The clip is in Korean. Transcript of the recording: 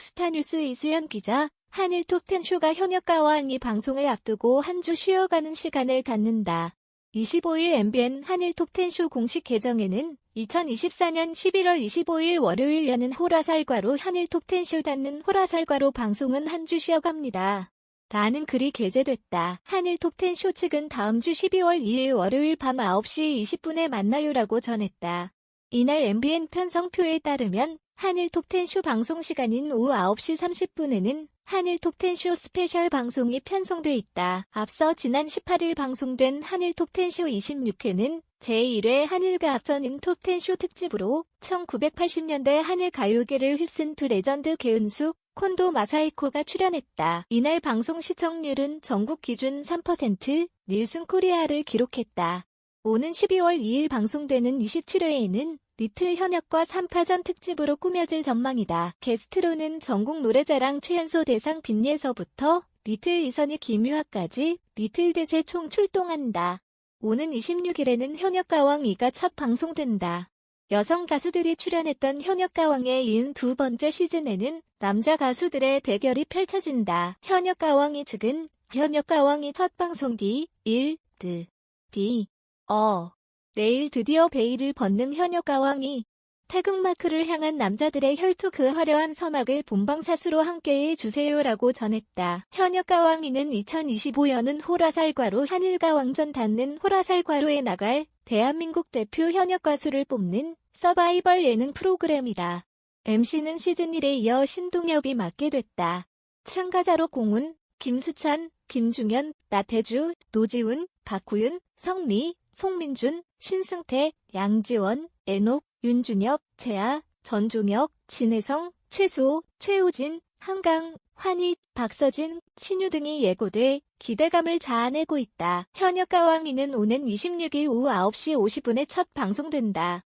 스타뉴스 이수연 기자, 한일 톱텐 쇼가 현역가와 이 방송을 앞두고 한 주 쉬어가는 시간을 갖는다. 25일 MBN 한일 톱텐 쇼 공식 계정에는 2024년 11월 25일 월요일 여는 호라살과로 한일 톱텐 쇼 닫는 호라살과로 방송은 한 주 쉬어갑니다. 라는 글이 게재됐다. 한일 톱텐 쇼 측은 다음 주 12월 2일 월요일 밤 9시 20분에 만나요라고 전했다. 이날 MBN 편성표에 따르면 한일 톱텐 쇼 방송 시간인 오후 9시 30분에는 한일 톱텐 쇼 스페셜 방송이 편성돼 있다. 앞서 지난 18일 방송된 한일 톱텐 쇼 26회는 제1회 한일과 앞전인 톱텐 쇼 특집으로 1980년대 한일 가요계를 휩쓴 두 레전드 개은숙, 콘도 마사이코가 출연했다. 이날 방송 시청률은 전국 기준 3%, 닐슨 코리아를 기록했다. 오는 12월 2일 방송되는 27회에는 리틀 현역과 3파전 특집으로 꾸며질 전망이다. 게스트로는 전국 노래자랑 최연소 대상 빈예서부터 리틀 이선희 김유아까지 리틀 대세 총 출동한다. 오는 26일에는 현역가왕 2가 첫 방송된다. 여성 가수들이 출연했던 현역가왕에 이은 두 번째 시즌에는 남자 가수들의 대결이 펼쳐진다. 현역가왕이 측은 현역가왕이 첫 방송 뒤 1, 드, 디, 어. 내일 드디어 베일을 벗는 현역 가왕이 태극마크를 향한 남자들의 혈투 그 화려한 서막을 본방사수로 함께해 주세요라고 전했다. 현역 가왕이는 2025년은 호라살과로 한일가왕전 닿는 호라살과로에 나갈 대한민국 대표 현역 가수를 뽑는 서바이벌 예능 프로그램이다. MC는 시즌 1에 이어 신동엽이 맡게 됐다. 참가자로 공훈, 김수찬, 김중현, 나태주, 노지훈, 박구윤, 성리, 송민준, 신승태, 양지원, 애녹, 윤준엽, 재아, 전종혁, 진혜성, 최수호, 최우진, 한강, 환희, 박서진, 신유 등이 예고돼 기대감을 자아내고 있다. 현역 가왕이는 오는 26일 오후 9시 50분에 첫 방송된다.